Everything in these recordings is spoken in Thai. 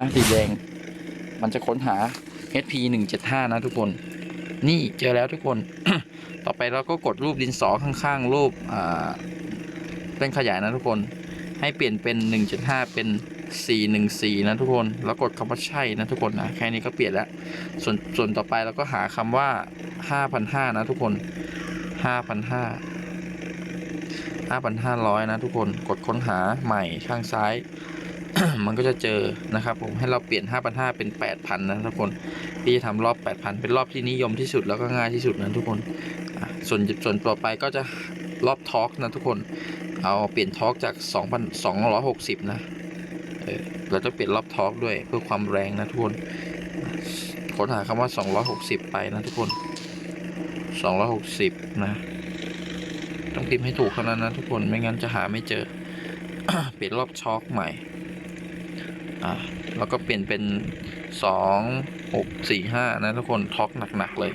นะสีแดง มันจะค้นหา HP 175 นะทุกคน นี่เจอแล้วทุกคน ต่อไปเราก็กดรูปดินสอข้างๆ รูปเป็นขยายนะทุกคน ให้เปลี่ยนเป็น 175 เป็น 414 นะทุกคน แล้วกดคำว่าใช่นะทุกคนนะ แค่นี้ก็เปลี่ยนแล้ว ส่วนส่วนต่อไปเราก็หาคำว่า 5,500 นะทุกคน 5,500 5,500 นะทุกคน กดค้นหาใหม่ข้างซ้าย มันก็จะเจอนะครับผมให้เราเปลี่ยน 5,500 เป็น 8,000 นะทุกคนพี่จะทำรอบ 8,000 เป็นรอบที่นิยมที่สุดแล้วก็ง่ายที่สุดนะทุกคนส่วนส่วนต่อไปก็จะรอบทอร์กนะทุกคนเอาเปลี่ยนทอร์กจาก 2,260 นะเออเราจะเปลี่ยนรอบทอร์กด้วยเพื่อความแรงนะทุกคนค้นหาคำว่า 260 ไปนะทุกคน 260 นะต้องพิมพ์ให้ถูกเท่านั้นนะทุกคนไม่งั้นจะหาไม่เจอ เปลี่ยนรอบช็อคใหม่ อ่าแล้วก็เปลี่ยนเป็น 2 6 4 5 นะทุกคนท็อกหนักๆเลย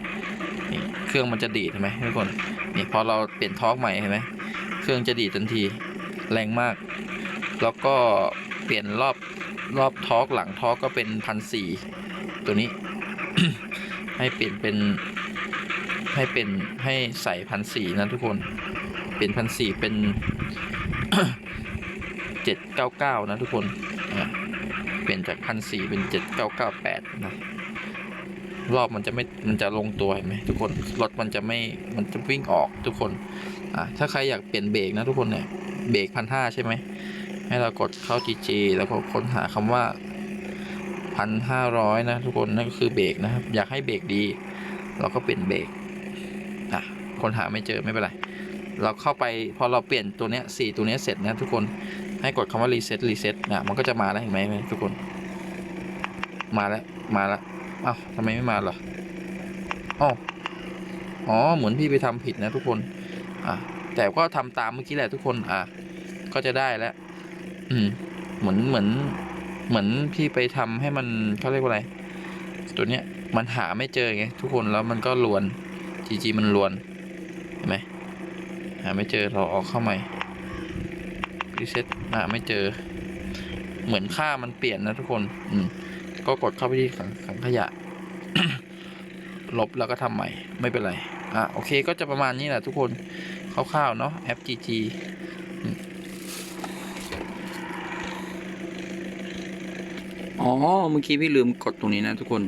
นี่เครื่องมันจะดีดเห็นไหมทุกคนนี่พอเราเปลี่ยนท็อกใหม่เห็นไหมเครื่องจะดีดทันทีแรงมาก แล้วก็เปลี่ยนรอบรอบท็อกหลังท็อกก็เป็นพันสี่ตัวนี้ ให้เปลี่ยนเป็นให้เป็นให้ใส่พันสี่นะทุกคน เปลี่ยนพันสี่เป็นเจ็ดเก้าเก้านะทุกคน เปลี่ยนจากพันสี่เป็นเจ็ดเก้าเก้าแปดนะรอบมันจะไม่ มันจะลงตัวเห็นไหมทุกคน รถมันจะไม่ มันจะวิ่งออกทุกคน อะถ้าใครอยากเปลี่ยนเบรกนะทุกคนเนี่ย เบรกพันห้าใช่ไหม ให้เรากดเข้า GG แล้วก็ค้นหาคำว่าพันห้าร้อยนะทุกคน นั่นก็คือเบรกนะครับ อยากให้เบรกดี เราก็เปลี่ยนเบรก อะค้นหาไม่เจอไม่เป็นไร เราเข้าไปพอเราเปลี่ยนตัวเนี้ยสี่ตัวเนี้ยเสร็จนะทุกคน ให้กดคำว่า reset reset นะมันก็จะมาแล้วเห็นไหมทุกคน มาแล้วมาแล้วอ้าวทำไมไม่มาหรออ้าวอ๋อเหมือนพี่ไปทำผิดนะทุกคน อะแต่ก็ทำตามเมื่อกี้แหละทุกคน อะก็จะได้แล้ว อืม เหมือนเหมือน เหมือนพี่ไปทำให้มันเขาเรียกว่าอะไร ตัวเนี้ยมันหาไม่เจอไงทุกคนแล้วมันก็ลวนจีจีมันลวนเห็นไหมหาไม่เจอเราออกเข้าใหม่ รีเซ็ตหาไม่เจอ เหมือนค่ามันเปลี่ยนนะทุกคน อืม ก็กดเข้าไปที่ขังขงขยะ ลบแล้วก็ทำใหม่ ไม่เป็นไร อะโอเคก็จะประมาณนี้แหละทุกคนคร่าวๆเนาะแอป GG อ๋อ เมื่อกี้พี่ลืมกดตรงนี้นะทุกคน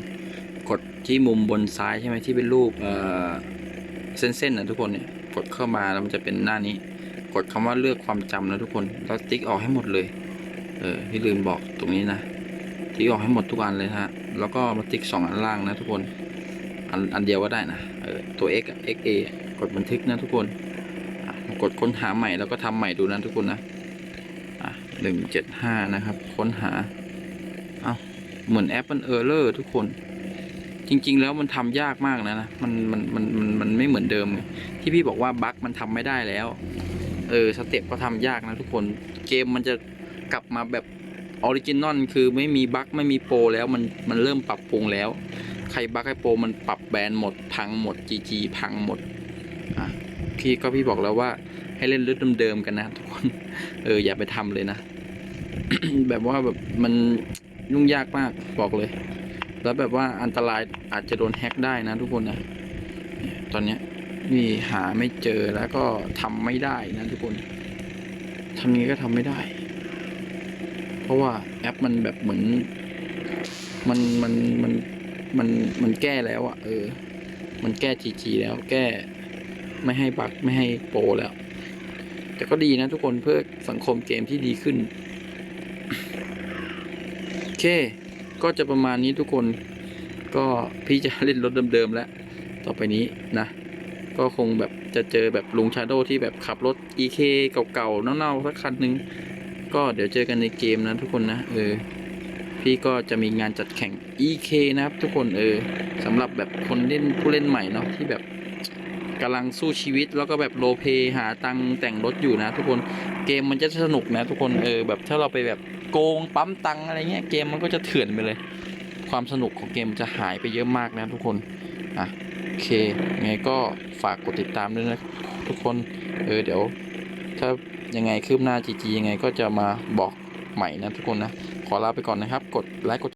กดที่มุมบนซ้ายใช่ไหมที่เป็นรูปเอ่อเส้นๆนะทุกคนเนี่ย กดเข้ามาแล้วมันจะเป็นหน้านี้ กดคำว่าเลือกความจำนะทุกคนแล้วติ๊กออกให้หมดเลย เออพี่ลืมบอกตรงนี้นะติ๊กออกให้หมดทุกอันเลยฮะแล้วก็มาติ๊กสองอันล่างนะทุกคนอันอันเดียวก็ได้นะเออตัว x xa กดบันทึกนะทุกคนกดค้นหาใหม่แล้วก็ทำใหม่ดูนะทุกคนนะอะหนึ่งเจ็ดห้านะครับ ค้นหาเอาเหมือนแอปมันเออร์เลอร์ทุกคนจริง ๆ แล้วมันทำยากมากนะนะมันมันมันมันมันไม่เหมือนเดิม ที่พี่บอกว่าบั๊กมันทำไม่ได้แล้ว เออสเต็ปก็ทำยากนะทุกคนเกมมันจะกลับมาแบบออริจินอลคือไม่มีบั๊กไม่มีโปรแล้วมันมันเริ่มปรับปรุงแล้ว ใครบั๊กไอโปรมันปรับแบนหมดพังหมด GG พังหมดอะพี่ก็พี่บอกแล้วว่าให้เล่นรื่องเดิมๆกันนะทุกคนเอออย่าไปทำเลยนะ แบบว่าแบบมันยุ่งยากมากบอกเลย แล้วแบบว่าอันตรายอาจจะโดนแฮ็กได้นะทุกคนนะตอนเนี้ย นี่หาไม่เจอแล้วก็ทำไม่ได้นะทุกคนทำยังไงก็ทำไม่ได้ เพราะว่าแอปมันแบบเหมือน มันมันมันมันมันแก้แล้วอะเออ มันแก้จีจีแล้วแก้ไม่ให้บักไม่ให้โปรแล้ว แต่ก็ดีนะทุกคนเพื่อสังคมเกมที่ดีขึ้น โอเค ก็จะประมาณนี้ทุกคน ก็พี่จะเล่นรถเดิมๆแล้ว ต่อไปนี้นะ ก็คงแบบจะเจอแบบลุงชาโดที่แบบขับรถ EK เก่าๆเน่าๆสักคันหนึ่งก็เดี๋ยวเจอกันในเกมนะทุกคนนะ เออ พี่ก็จะมีงานจัดแข่ง EK นะครับ ทุกคนเออสำหรับแบบคนเล่นผู้เล่นใหม่เนาะที่แบบกำลังสู้ชีวิตแล้วก็แบบโลเพหาตังแต่งรถอยู่นะ ทุกคนเกมมันจะสนุกนะ ทุกคนเออแบบถ้าเราไปแบบโกงปั๊มตังอะไรเงี้ยเกมมันก็จะเถื่อนไปเลย ความสนุกของเกมจะหายไปเยอะมากนะทุกคนอะ เคไงก็ฝากกดติดตามด้วยนะทุกคน เออเดี๋ยว ถ้ายังไงคืบหน้าจีจียังไงก็จะมาบอกใหม่นะทุกคนนะ ขอลาไปก่อนนะครับ กดไลค์กด